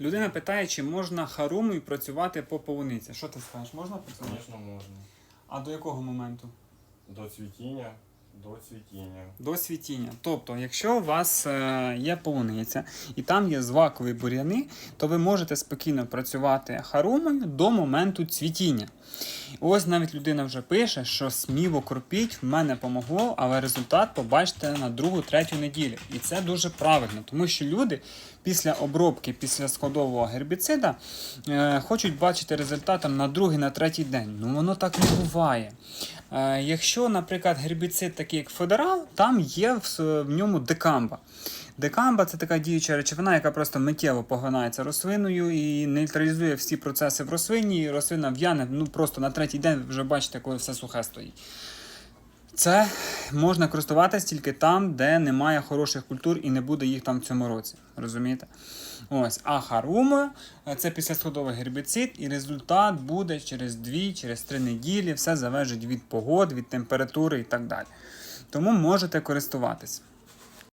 Людина питає, чи можна харуму і працювати по полуниці. Що ти скажеш? Можна працювати? Звісно, можна. А до якого моменту? До цвітіння, до цвітіння. До світіння. Тобто, якщо у вас е, є полуниця і там є злакові бур'яни, то ви можете спокійно працювати харумою до моменту цвітіння. Ось навіть людина вже пише, що сміло кропіть, в мене помогло, але результат побачите на другу-третю неділю. І це дуже правильно, тому що люди після обробки, після складового гербіцида е, хочуть бачити результат на другий, на третій день. Ну воно так не буває. Е, якщо, наприклад, гербіцид такий як федерал, там є в, в ньому декамба. Декамба це така діюча речовина, яка просто миттєво поглинається рослиною і нейтралізує всі процеси в рослині, і рослина в'яне ну просто на третій день вже бачите, коли все сухе стоїть. Це можна користуватися тільки там, де немає хороших культур і не буде їх там в цьому році. Розумієте? Ось, а харума це післясходовий гербіцид, і результат буде через 2, через 3 неділі. Все залежить від погод, від температури і так далі. Тому можете користуватись.